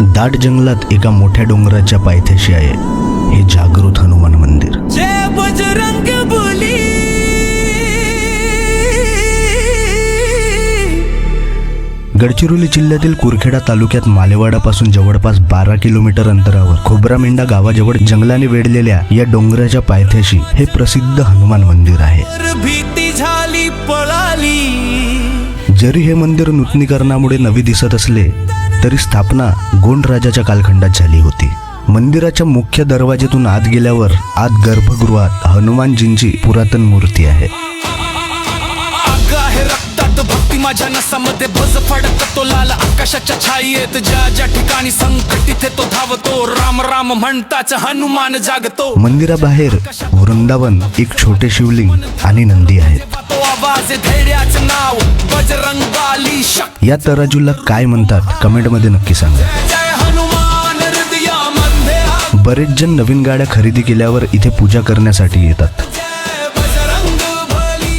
दाट जंगलात एका मोठ्या डोंगराच्या पायथ्याशी आहे. हे जागृत हनुमान मंदिर. गडचिरोली जिल्ह्यातील कुरखेडा तालुक्यात मालेवाडापासून जवळपास बारा किलोमीटर अंतरावर खोब्रामेंढा गावाजवळ जंगलाने वेढलेल्या या डोंगराच्या पायथ्याशी हे प्रसिद्ध हनुमान मंदिर आहे. जरी हे मंदिर नूतनीकरणामुळे नवी दिसत असले तरी स्थापना गोंड राजाच्या कालखंडात झाली होती. मंदिराच्या मुख्य दरवाजेतून आत गेल्यावर आत गर्भगृहात हनुमानजींची पुरातन मूर्ती आहे. माझ्या नसामध्ये बज फडकतो लाल आकाशाच्या छायेत ज्या ज्या ठिकाणी संकट तिथे तो धावतो. राम राम म्हणताच हनुमान जागतो. मंदिराबाहेर वृंदावन एक छोटे शिवलिंग आणि नंदी आहेत. तो आवाज धैर्याचं नाव बजरंग बाली शक्ती या तराजूला काय म्हणतात? कमेंटमध्ये नक्की सांगा. बरेच जण नवीन गाड्या खरेदी केल्यावर इथे पूजा करण्यासाठी येतात.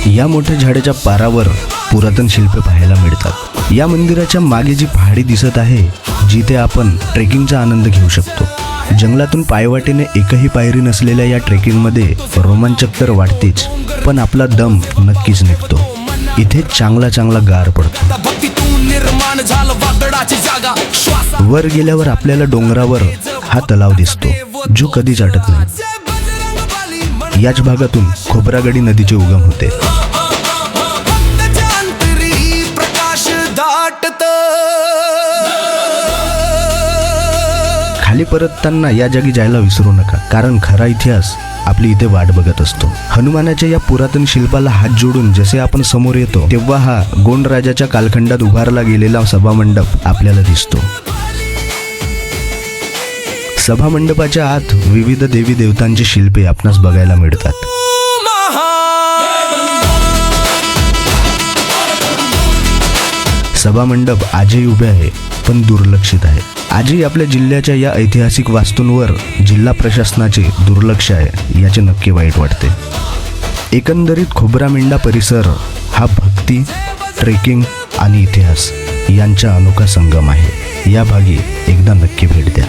या मोठ्या झाडाच्या पारावर पुरातन शिल्पे पाहायला मिळतात. या मंदिराच्या मागे जी पहाडी दिसत आहे जिथे आपण ट्रेकिंगचा आनंद घेऊ शकतो. जंगलातून पायवाटेने एकही पायरी नसलेल्या या ट्रेकिंगमध्ये रोमांचक तर वाटतेच पण आपला दम नक्कीच निघतो. इथे चांगला चांगला गार पडतो. वर गेल्यावर आपल्याला डोंगरावर हा तलाव दिसतो जो कधीच आटत नाही. याच भागातून खोबरागडी नदीचे उगम होते. प्रकाश दाटत. खाली परतताना या जागी जायला विसरू नका. कारण खरा इतिहास आपली इथे वाट बघत असतो. हनुमानाच्या या पुरातन शिल्पाला हात जोडून जसे आपण समोर येतो तेव्हा हा गोंड राजाच्या कालखंडात उभारला गेलेला सभामंडप आपल्याला दिसतो. सभामंडपाच्या आत विविध देवी देवतांची शिल्पे आपणास बघायला मिळतात. सभामंडप आजही उभे आहे पण दुर्लक्षित आहे. आजही आपल्या जिल्ह्याच्या या ऐतिहासिक वास्तूंवर जिल्हा प्रशासनाचे दुर्लक्ष आहे याचे नक्की वाईट वाटते. एकंदरीत खोबरामेंढा परिसर हा भक्ती ट्रेकिंग आणि इतिहास यांचा अनोखा संगम आहे. या भागी एकदा नक्की भेट द्या.